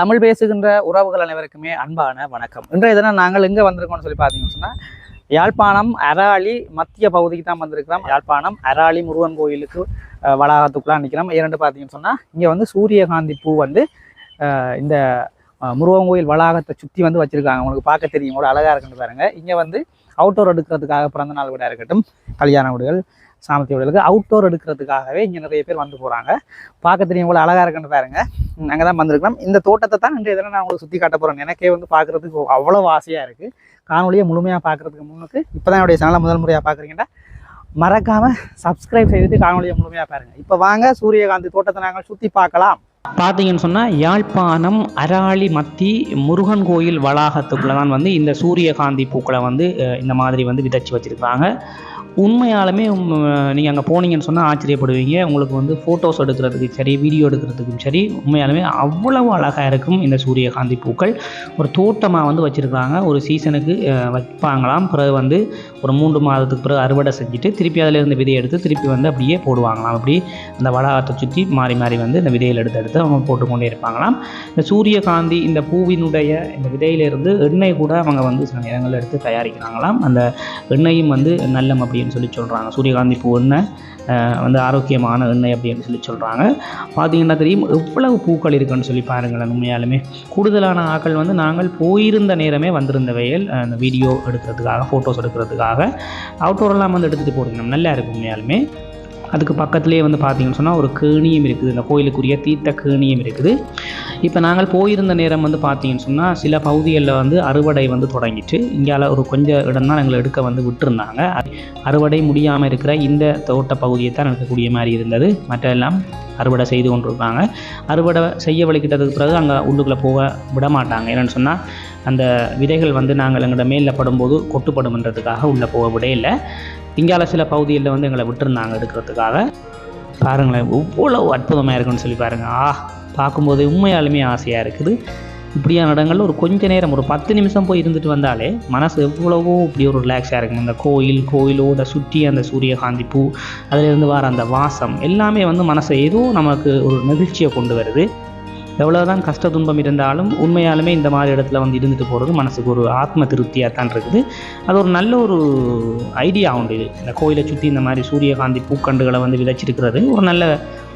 தமிழ் பேசுகின்ற உறவுகள் அனைவருக்குமே அன்பான வணக்கம். இன்றைய தினம் நாங்கள் எங்கே வந்திருக்கோம்னு சொல்லி பார்த்தீங்கன்னு சொன்னால் யாழ்ப்பாணம் அராளி மத்திய பகுதிக்கு தான் வந்திருக்கிறோம். யாழ்ப்பாணம் அராளி முருகன் கோயிலுக்கு வளாகத்துக்குலாம் நிற்கிறோம் இரண்டு பார்த்தீங்கன்னு சொன்னால் இங்கே வந்து சூரியகாந்தி பூ வந்து இந்த முருகன் கோயில் வளாகத்தை சுற்றி வந்து வச்சுருக்காங்க. உங்களுக்கு பார்க்க தெரியும். ஒரு அழகாக இருக்குன்னு பாருங்க. இங்கே வந்து அவுட்டோர் எடுக்கிறதுக்காக பிறந்த நாள் விட இருக்கட்டும் கல்யாண வீடுகள் சாமர்த்திய வீடுகளுக்கு அவுட்டோர் எடுக்கிறதுக்காகவே இங்கே நிறைய பேர் வந்து போகிறாங்க பார்க்க தெரியும் அழகாக இருக்குன்னு பாருங்க. அங்கே தான் வந்திருக்கலாம் இந்த தோட்டத்தை தான் இன்றைய தினம் நான் உங்களுக்கு சுற்றி காட்ட போகிறேன் எனக்கே வந்து பார்க்குறதுக்கு அவ்வளோ ஆசையாக இருக்குது காணொலியை முழுமையாக பார்க்குறதுக்கு முன்னுக்கு இப்போ தான் என்னுடைய சேனலை முதல் முறையாக பார்க்குறீங்கன்னா மறக்காமல் சப்ஸ்கிரைப் செய்துட்டு காணொலியை முழுமையாக பாருங்கள் இப்போ வாங்க சூரியகாந்தி தோட்டத்தை நாங்கள் சுற்றி பார்க்கலாம். பார்த்தீங்கன்னு சொன்னால் யாழ்ப்பாணம் அராளி மத்தி முருகன் கோயில் வளாகத்துக்குள்ளே தான் வந்து இந்த சூரியகாந்தி பூக்களை வந்து இந்த மாதிரி வந்து விதைச்சி வச்சுருக்காங்க. உண்மையாலுமே நீங்கள் அங்கே போனீங்கன்னு சொன்னால் ஆச்சரியப்படுவீங்க. உங்களுக்கு வந்து ஃபோட்டோஸ் எடுக்கிறதுக்கும் சரி வீடியோ எடுக்கிறதுக்கும் சரி உண்மையாலுமே அவ்வளவு அழகாக இருக்கும் இந்த சூரியகாந்தி பூக்கள். ஒரு தோட்டமாக வந்து வச்சுருக்காங்க. ஒரு சீசனுக்கு வைப்பாங்களாம். பிறகு வந்து ஒரு மூன்று மாதத்துக்கு பிறகு அறுவடை செஞ்சுட்டு திருப்பி அதிலேருந்து விதையை எடுத்து திருப்பி வந்து அப்படியே போடுவாங்களாம். அப்படி அந்த வளாகத்தை சுற்றி மாறி மாறி வந்து இந்த விதைகள் எடுத்து எடுத்து அவங்க போட்டுக்கொண்டே இருப்பாங்களாம் இந்த சூரியகாந்தி இந்த பூவினுடைய இந்த விதையிலிருந்து எண்ணெய் கூட அவங்க வந்து சில நேரங்களில் எடுத்து தயாரிக்கிறாங்களாம். அந்த எண்ணெயும் வந்து நல்லம் அப்படின்னு சொல்லி சொல்கிறாங்க சூரியகாந்தி பூ எண்ணெய் வந்து ஆரோக்கியமான எண்ணெய் அப்படின்னு சொல்லி சொல்கிறாங்க பார்த்தீங்கன்னா தெரியும்? எவ்வளவு பூக்கள் இருக்குன்னு சொல்லி பாருங்களேன் உண்மையாலுமே. கூடுதலான ஆட்கள் வந்து நாங்கள் போயிருந்த நேரமே வந்திருந்த வயல் அந்த வீடியோ எடுக்கிறதுக்காக ஃபோட்டோஸ் எடுக்கிறதுக்காக. அவுட்டோரெல்லாம் வந்து எடுத்துகிட்டு போடுங்க நல்லா இருக்கும் உண்மையாலுமே. அதுக்கு பக்கத்துலேயே வந்து பார்த்தீங்கன்னு சொன்னால் ஒரு கேணியும் இருக்குது. இந்த கோயிலுக்குரிய தீர்த்த கேணியும் இருக்குது. இப்போ நாங்கள் போயிருந்த நேரம் வந்து பார்த்தீங்கன்னு சொன்னால் சில பகுதிகளில் வந்து அறுவடை வந்து தொடங்கிட்டு இங்கால ஒரு கொஞ்சம் இடம் தான் எங்களை எடுக்க வந்து விட்டுருந்தாங்க. அறுவடை முடியாமல் இருக்கிற இந்த தோட்ட பகுதியை தான் எடுக்கக்கூடிய மாதிரி இருந்தது. மற்ற எல்லாம் அறுவடை செய்து கொண்டிருப்பாங்க அறுவடை செய்ய வலிக்கிட்டதுக்கு பிறகு அங்கே உள்ளுக்குள்ளே போக விட மாட்டாங்க என்னென்னு சொன்னால் அந்த விதைகள் வந்து நாங்கள் எங்களோட மேலில் படும்போது கொட்டுப்படும்ன்றதுக்காக உள்ளே போக விட இல்லை இங்கால சில பகுதியில் வந்து எங்களை விட்டுருந்தாங்க எடுக்கிறதுக்காக. பாருங்களேன் எவ்வளோ அற்புதமாக இருக்குன்னு சொல்லி பாருங்கள் ஆ பார்க்கும்போது உண்மையாலுமே ஆசையாக இருக்குது. இப்படியான இடங்கள்ல ஒரு கொஞ்ச நேரம் ஒரு பத்து நிமிஷம் போய் இருந்துட்டு வந்தாலே மனசு எவ்வளவோ இப்படி ஒரு ரிலாக்ஸாக இருக்கும் இந்த கோயில் கோயிலோட சுற்றி அந்த சூரியகாந்தி பூ அதிலிருந்து வர அந்த வாசம் எல்லாமே வந்து மனசை ஏதோ நமக்கு ஒரு நெகிழ்ச்சியை கொண்டு வருது. எவ்வளோதான் கஷ்ட துன்பம் இருந்தாலும் உண்மையாலுமே இந்த மாதிரி இடத்துல வந்து இருந்துட்டு போகிறது மனசுக்கு ஒரு ஆத்ம திருப்தியாக தான் இருக்குது. அது ஒரு நல்ல ஒரு ஐடியா உண்டு இது. இந்த கோயிலை சுற்றி இந்த மாதிரி சூரியகாந்தி பூக்கண்டுகளை வந்து விதைச்சிருக்கிறது ஒரு நல்ல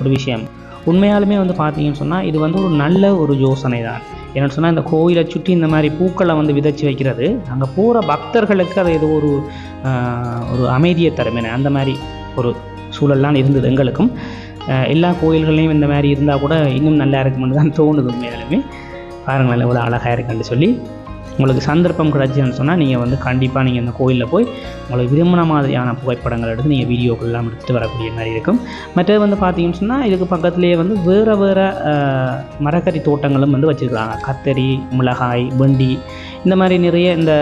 ஒரு விஷயம். உண்மையாலுமே வந்து பார்த்தீங்கன்னு சொன்னால் இது வந்து ஒரு நல்ல ஒரு யோசனை தான் என்னென்னு சொன்னால் இந்த கோயிலை சுற்றி இந்த மாதிரி பூக்களை வந்து விதைச்சி வைக்கிறது அங்கே போகிற பக்தர்களுக்கு அது ஏதோ ஒரு ஒரு அமைதியை தருமேனே அந்த மாதிரி ஒரு சூழல்லாம் இருந்தது எங்களுக்கும். எல்லா கோயில்கள்லையும் இந்த மாதிரி இருந்தால் கூட இன்னும் நல்லா இருக்கும்னு தான் தோணுது உண்மையாலுமே. பாருங்களேன் எவ்வளோ அழகாக இருக்குன்னு சொல்லி. உங்களுக்கு சந்தர்ப்பம் கிடைச்சுன்னு சொன்னால் நீங்கள் வந்து கண்டிப்பாக நீங்கள் அந்த கோயிலில் போய் உங்களுக்கு விரும்பின மாதிரியான புகைப்படங்கள் எடுத்து நீங்கள் வீடியோக்கள்லாம் எடுத்துகிட்டு வரக்கூடிய மாதிரி இருக்கும். மற்றது வந்து பார்த்தீங்கன்னு சொன்னால் இதுக்கு பக்கத்துலேயே வந்து வேறு வேறு மரக்கறி தோட்டங்களும் வந்து வச்சுருக்காங்க. கத்தரி மிளகாய் வெண்டி இந்த மாதிரி நிறைய இந்த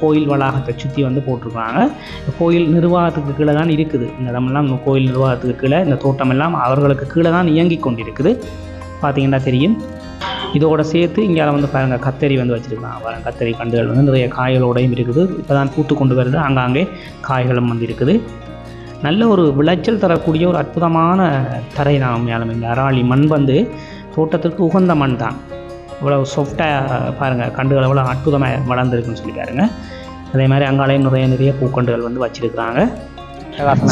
கோயில் வளாகத்தை சுற்றி வந்து போட்டிருக்காங்க. கோயில் நிர்வாகத்துக்கு கீழே தான் இருக்குது. இந்த இடமெல்லாம் இந்த கோயில் நிர்வாகத்துக்கு கீழே இந்த தோட்டமெல்லாம் அவர்களுக்கு கீழே தான் இயங்கி கொண்டிருக்குது. பார்த்தீங்கன்னா தெரியும். இதோட சேர்த்து இங்கே வந்து பாருங்கள் கத்தரி வந்து வச்சுருக்காங்க. பாருங்க கத்தரி கண்டுகள் வந்து நிறைய காய்களோடையும் இருக்குது. இப்போ தான் பூத்து கொண்டு வருது. அங்காங்கே காய்களும் வந்து இருக்குது. நல்ல ஒரு விளைச்சல் தரக்கூடிய ஒரு அற்புதமான தரை நாம் மேலும் இந்த அராளி மண் வந்து தோட்டத்திற்கு உகந்த மண் தான். இவ்வளோ சாஃப்டாக பாருங்கள் கண்டுகள் எவ்வளோ அற்புதமாக வளர்ந்துருக்குன்னு சொல்லி பாருங்க அதே மாதிரி அங்காலையும் நிறைய நிறைய பூக்கண்டுகள் வந்து வச்சுருக்குறாங்க.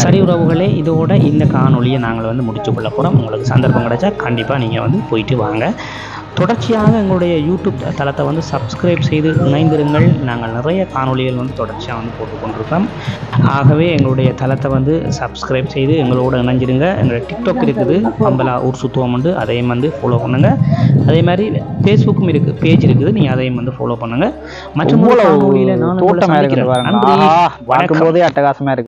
சரி. உறவுகளே இதோட இந்த காணொலியை நாங்கள் வந்து முடிச்சு கொள்ள போகிறோம் உங்களுக்கு சந்தர்ப்பம் கிடைச்சா கண்டிப்பாக நீங்கள் வந்து போயிட்டு வாங்க. தொடர்ச்சியாக எங்களுடைய யூடியூப் தளத்தை வந்து சப்ஸ்கிரைப் செய்து இணைந்திருங்கள். நாங்கள் நிறைய காணொளிகள் வந்து தொடர்ச்சியாக வந்து போட்டு கொண்டிருக்கோம் ஆகவே எங்களுடைய தளத்தை வந்து சப்ஸ்கிரைப் செய்து எங்களோட இணைஞ்சிருங்க. எங்களோட டிக்டாக் இருக்குது. பம்பலா ஊர் சுத்துவம் உண்டு. அதையும் வந்து ஃபாலோ பண்ணுங்கள் அதே மாதிரி ஃபேஸ்புக்கும் இருக்குது பேஜ் இருக்குது. நீங்கள் அதையும் வந்து ஃபாலோ பண்ணுங்கள் மற்றும் தோட்டமா வணக்கம். பார்க்கும்போதே அட்டகாசமா இருக்கு.